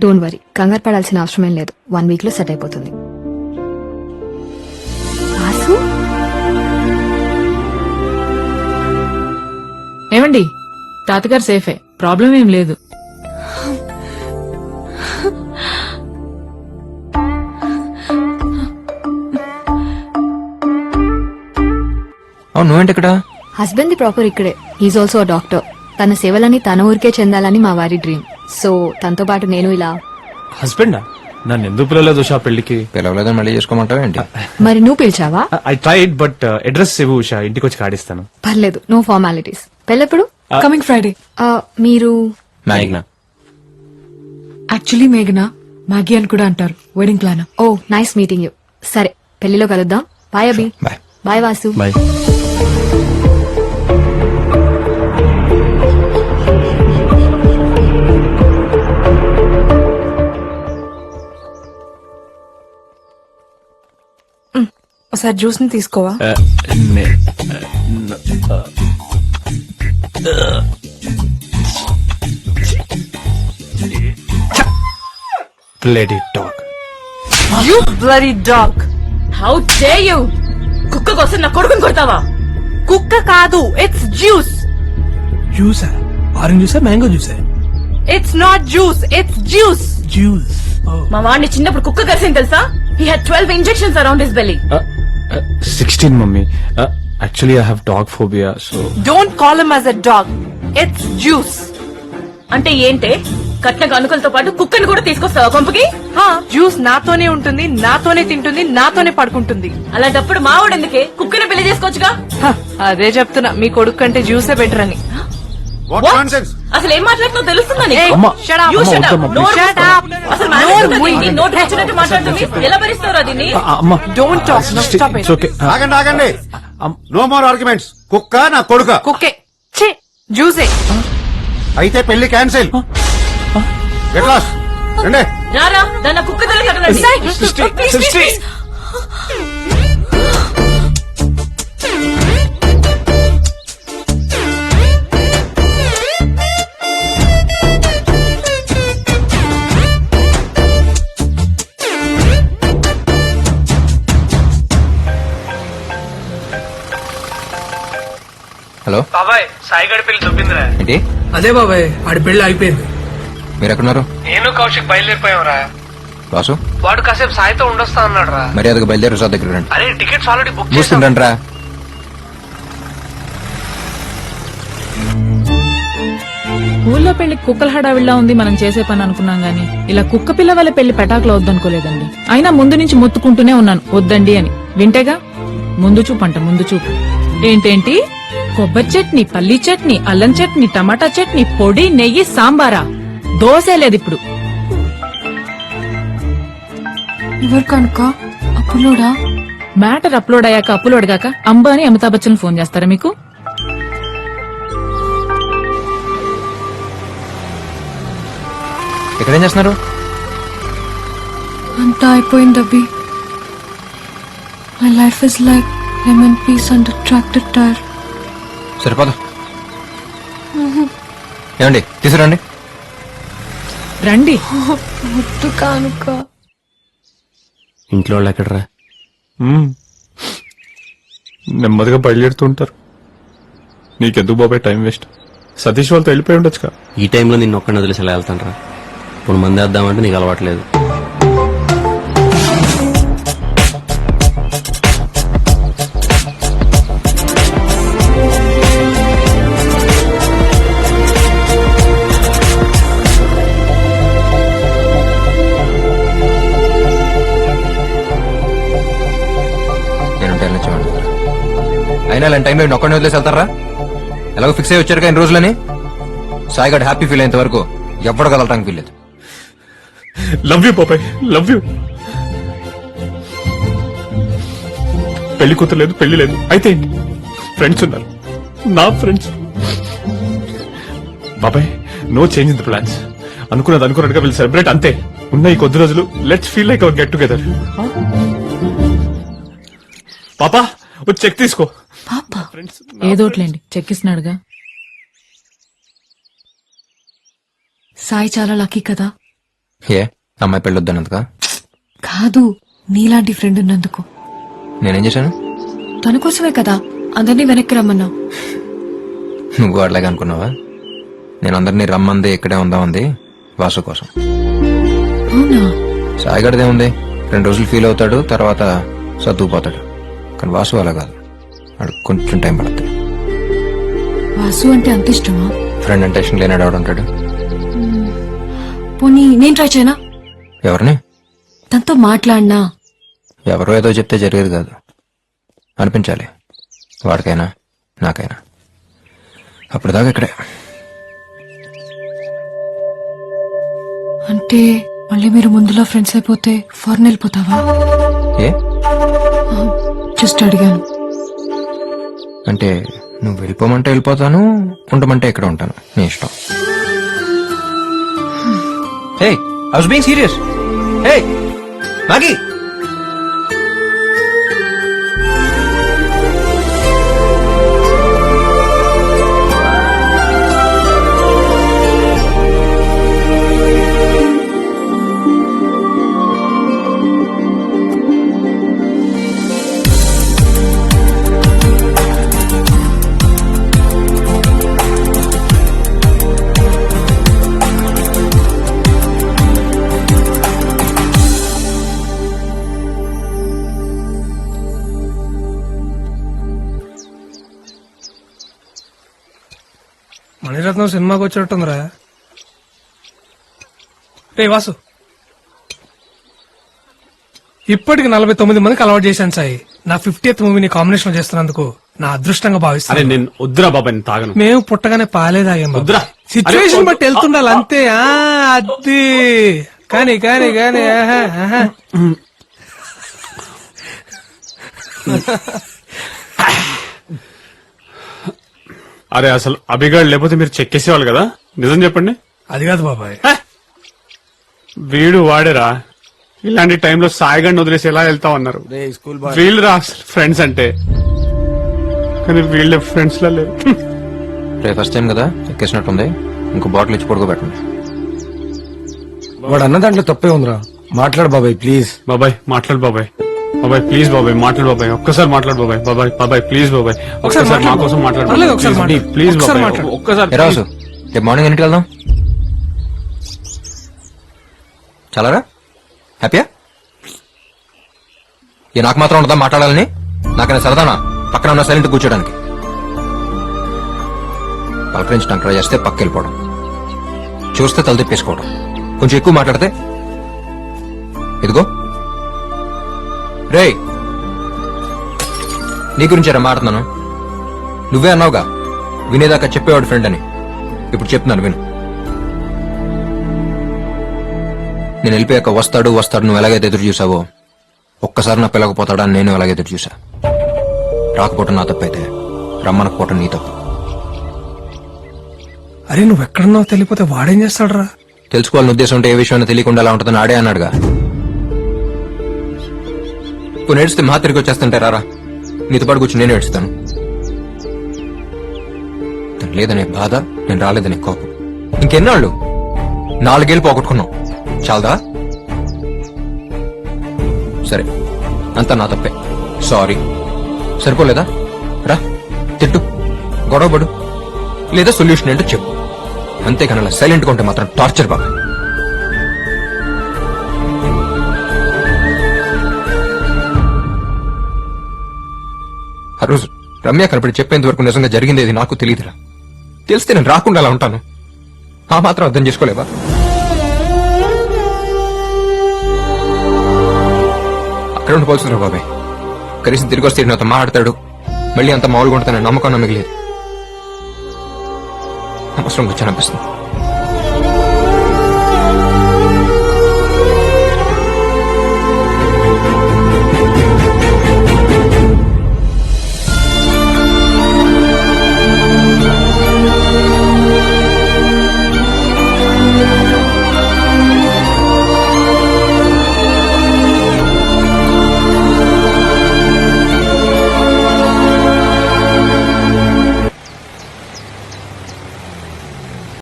Don't worry కంగారు పడాల్సిన అవసరం లేదు. వన్ వీక్లో సెట్ అయిపోతుంది. ఏమండి? తాతగారు సేఫే. ప్రాబ్లం ఏం లేదు. అవును హస్బెండ్ ప్రాపర్ ఇక్కడే. ఈజ్ ఆల్సో డాక్టర్ తన సేవలని తన ఊరికే చెందాలని మా వారి డ్రీమ్ సో తనతో పాటు నేను ఇలా హస్బెండా? నన్ను ఎందుకు పిలవలేదు ఉషా పెళ్ళికి పిలవలేదని మళ్ళీ చేసుకోమంటావా ఏంటి? మరి నువ్వు పిలిచావా? ఐ ట్రైడ్ బట్ అడ్రస్ ఇవ్వు ఉషా ఇంటికి వచ్చి కాడిస్తాను. పర్లేదు నో ఫార్మాలిటీస్ పెళ్ళెప్పుడు కమింగ్ ఫ్రైడే మీరు మ్యాగ్నా యాక్చువల్లీ మేఘనా మ్యాగీ అని కూడా అంటారు wedding plan oh nice meeting you సరే పెళ్ళిలో కలుద్దాం. Bye Abhi. Bye bye Vasu. Bye ఒకసారి జ్యూస్ని తీసుకోవా? It talk you blurry dog how day you కుక్క కోసం నా కొడుకుని కొడతావా? కుక్క కాదు ఇట్స్ జ్యూస్ జ్యూసా ఆరెంజ్ జ్యూసా mango జ్యూసా it's not juice it's juice juice మా వాడిని చిన్నప్పుడు కుక్క కలిసింది తెలుసా? He had twelve injections around his belly sixteen mummy actually I have dog phobia so don't call him as a dog it's juice అంటే ఏంటే? కట్న గనుకలతో పాటు కుక్కని కూడా తీసుకొస్తావా కొంపకి జ్యూస్ నాతోనే ఉంటుంది నాతోనే తింటుంది నాతోనే పడుకుంటుంది. అలాంటప్పుడు మావాడు ఎందుకే కుక్కని పెళ్ళి చేసుకోవచ్చుగా? అదే చెప్తున్నా. మీ కొడుకు కంటే జ్యూసే బెటర్ అని! అసలు ఏం మాట్లాడుతుందో తెలుస్తుందా ఆగండి ఆగండి. నో మోర్ ఆర్గ్యుమెంట్స్ కుక్క నా కొడుక. కుక్కే. జ్యూసే. అయితే పెళ్ళి క్యాన్సిల్. గెట్ లాస్ రండి. రారా దాన్ని కుక్క తల కట్టండి. హలో. బాబాయ్ సాయిగడి పెళ్ళి దొబ్బిందిరా. ఏంటి? అదే బాబాయ్ ఆడి పెళ్ళి అయిపోయింది. మీరు ఎక్కడున్నారు నేను కౌశిక్ బయలుదేరిపోయావురా బాసు? వాడు కాసేపు సాయితో ఉండొస్తా అన్నాడు రా మర్యాదగా బయలుదేరి సార్ దగ్గర రండి. అరే టికెట్స్ ఆల్రెడీ బుక్ చేసాం మూసుకుంటాను రా ఊళ్ళో పెళ్ళి కుక్కల హడావిడిలా ఉంది మనం చేసే పని అనుకున్నాం గానీ ఇలా కుక్క పిల్ల వల్ల పెళ్ళి పెటాకులో వద్దనుకోలేదండి. అయినా ముందు నుంచి మొత్తుకుంటూనే ఉన్నాను వద్దండి అని. వింటేగా? ముందు చూపు అంట ముందు చూపు. ఏంటేంటి? కొబ్బరి చట్నీ పల్లి చట్నీ అల్లం చట్నీ టమాటా చట్నీ పొడి నెయ్యి సాంబారా? దోశ లేదు ఇప్పుడు. ఎవరు కనుక అప్పులోడా? మ్యాటర్ అప్లోడ్ అయ్యాక అప్లోడ్ గాక అంబానీ అమితాబ్ బచ్చన్ ఫోన్ చేస్తారా మీకు? ఇక్కడ ఏం చేస్తున్నారు? అంతా అయిపోయింది Abhi my life is like lemon piece and tractor tyre సరిపోదు. ఏమండి తీసుకురండి. రండి. ముద్దు కానుక. ఇంట్లో వాళ్ళు ఎక్కడరా? నెమ్మదిగా బయలుదేరుతుంటారు. నీకెందుకు బాబాయ్ టైం వేస్ట్? సతీష్ వాళ్ళతో వెళ్ళిపోయి ఉండొచ్చుగా. ఈ టైంలో నిన్ను ఒక్కడిని వదిలేసి ఎలా వెళ్తాను రా ఇప్పుడు మంది వేద్దామంటే నీకు అలవాట్లేదు అయినా ఇలాంటి టైంలో నేను ఒక్కడిని వదిలేసి వెళ్తారా? ఎలాగో ఫిక్స్ అయ్యి వచ్చారు ఇన్ని రోజులని? సాయిగడ్ హ్యాపీ ఫీల్ అయ్యేంత వరకు ఎవ్వడు కదలటానికి వీల్లేదు. లవ్ యూ బాబాయ్ లవ్ యూ పెళ్ళి కూతురు లేదు పెళ్ళి లేదు. అయితే ఫ్రెండ్స్ ఉన్నారు. నా ఫ్రెండ్స్ బాబాయ్ no change in the plans అనుకున్నది అనుకున్నట్టుగా వీళ్ళు సెలబ్రేట్ అంతే. ఉన్న ఈ కొద్ది రోజులు. Let's feel like our get together పాపా వచ్చి చెక్ తీసుకో. ఫ్రెండ్స్ ఏదోట్లేండి చెక్కిస్తున్నాడుగా. సాయి చాలా లక్కీ కదా? ఏ? అమ్మాయి పెళ్ళొద్దనందుక కాదు నీలాంటి ఫ్రెండ్ ఉన్నందుకు. నేనేం చేశాను? తన కోసమే కదా. అందరినీ వెనక్కి రమ్మన్నా. నువ్వు అట్లాగే అనుకున్నావా? నేను అందరినీ రమ్మంది ఇక్కడే ఉందామంది వాసు కోసం. అవునా? సాయిగడిదే ఉంది రెండు రోజులు ఫీల్ అవుతాడు తర్వాత సర్దుకుపోతాడు. కానీ వాసు అలా కాదు. వాడు కొంచెం టైం పడుతుంది. వాసు అంటే అంత ఇష్టమా? ఫ్రెండ్ అంటే టెన్షన్ లేనాడు ఆవిడ ఉంటాడు? పోనీ నేను ట్రై చేయనా? ఎవరిని? తనతో మాట్లాడినా? ఎవరో ఏదో చెప్తే జరిగేది కాదు. అనిపించాలి. వాడికైనా నాకైనా. అప్పుడు దాకా ఇక్కడే. అంటే మళ్ళీ మీరు ముందులో ఫ్రెండ్స్ అయిపోతే ఫారెన్ వెళ్ళిపోతావా? ఏ? జస్ట్ అడిగాను. అంటే నువ్వు వెళ్ళిపోమంటే వెళ్ళిపోతాను ఉండమంటే ఇక్కడ ఉంటాను. నీ ఇష్టం. Hey I was being serious hey Maggie Mani Ratnam సినిమాకి వచ్చినట్టుందిరా రే వాసు. ఇప్పటికి నలభై తొమ్మిది మందికి అలవాటు చేశాను సాయి. నా ఫిఫ్టీయత్ మూవీని కాంబినేషన్ చేస్తున్నందుకు నా అదృష్టంగా అరే భావిస్తాను నేను వద్దురా బాబాయ్ నేను తాగను. మేము పుట్టగానే పాలే తాగాం బాబు. వద్దురా. సిచ్యువేషన్ అరే, బట్టి వెళ్తుండాలి అంతే. ఆ అది. కానీ కానీ కానీ ఆహా, ఆహా. అరే అసలు అభిగాడు లేకపోతే మీరు చెక్కేసేవాళ్ళు కదా? నిజం చెప్పండి. అది కాదు బాబాయ్. వీడు వాడేరా. ఇలాంటి టైంలో సాయిగాడిని వదిలేసి ఎలా వెళ్తా ఉన్నారు వీళ్ళు రా ఫ్రెండ్స్ అంటే. కానీ వీళ్ళే ఫ్రెండ్స్ లా లేరు. రేపు ఫస్ట్ టైం కదా? ఎక్కేసినట్టుంది ఇంకో బాటిల్ ఇచ్చి పడుకోబెట్టండి. వాడు అన్న దాంట్లో తప్పే ఉందిరా. మాట్లాడు బాబాయ్ ప్లీజ్ బాబాయ్ మాట్లాడు బాబాయ్. బాబాయ్ ప్లీజ్ బాబాయ్ మాట్లాడు బాబాయ్. ఒక్కసారి మాట్లాడు బాబాయ్. బాబాయ్ బాబాయ్ ప్లీజ్ బాబాయ్. ఒక్కసారి మా. కోసం మాట్లాడు ఒకసారి. ప్లీజ్ బాబాయ్. మాట్లాడు. ఒక్కసారి రాసు రేపు మార్నింగ్ ఎన్నింటికి వెళ్దాం? చాలారా? హ్యాపీయా? ఏ నాకు మాత్రం ఉండదా మాట్లాడాలని? నాకైనా సరదానా? పక్కన ఉన్న సైలెంట్ కూర్చోడానికి. పలకరించడానికి ట్రై చేస్తే పక్క వెళ్ళిపోవడం. చూస్తే తల తిప్పేసుకోవడం కొంచెం ఎక్కువ మాట్లాడితే? ఇదిగో. రే నీ గురించారా మాట్లాడుతున్నాను? నువ్వే అన్నావుగా వినేదాకా చెప్పేవాడు ఫ్రెండ్ అని. ఇప్పుడు చెప్తున్నాను విను. నేను వెళ్ళిపోయాక వస్తాడు వస్తాడు నువ్వు ఎలాగైతే ఎదురు చూసావో ఒక్కసారి నా పిల్లకపోతాడా అని నేను అలాగే ఎదురు చూసా రాకపోవటం నా తప్పైతే రమ్మనకపోవటం నీ తప్పు. అరే నువ్వు ఎక్కడున్నావు తెలియపోతే వాడేం చేస్తాడురా? తెలుసుకోవాలని ఉద్దేశం ఉంటే ఏ విషయం తెలియకుండా ఎలా ఉంటుందని ఆడే అన్నాడుగా. ఇప్పుడు నేడిస్తే మా తిరిగి వచ్చేస్తుంటే రారా. నీతో పాటు కూర్చొని నేను ఏడుస్తాను. తను లేదనే బాధ నేను రాలేదనే కోపం. ఇంకెన్నాళ్ళు? నాలుగేళ్ళు పోగొట్టుకున్నాం చాలదా? సరే అంతా నా తప్పే. సారీ. సరిపోలేదా? రా తిట్టు. గొడవపడు. లేదా సొల్యూషన్ ఏంటో చెప్పు. అంతేకాని అలా సైలెంట్గా ఉంటే మాత్రం టార్చర్ బాగా. రమ్య కనపడి చెప్పేంత వరకు నిజంగా జరిగిందేది నాకు తెలియదురా. తెలిస్తే నేను రాకుండా అలా ఉంటాను. ఆ మాత్రం అర్థం చేసుకోలేవా? అక్కడ ఉండిపోల్సిందిరా బాబాయ్. కనీసం తిరిగి వస్తే నాతో మాట్లాడతాడు. మళ్ళీ అంత మామూలుగా ఉంటానని నమ్మకం మిగిలేదు అవసరం వచ్చాను అనిపిస్తుంది.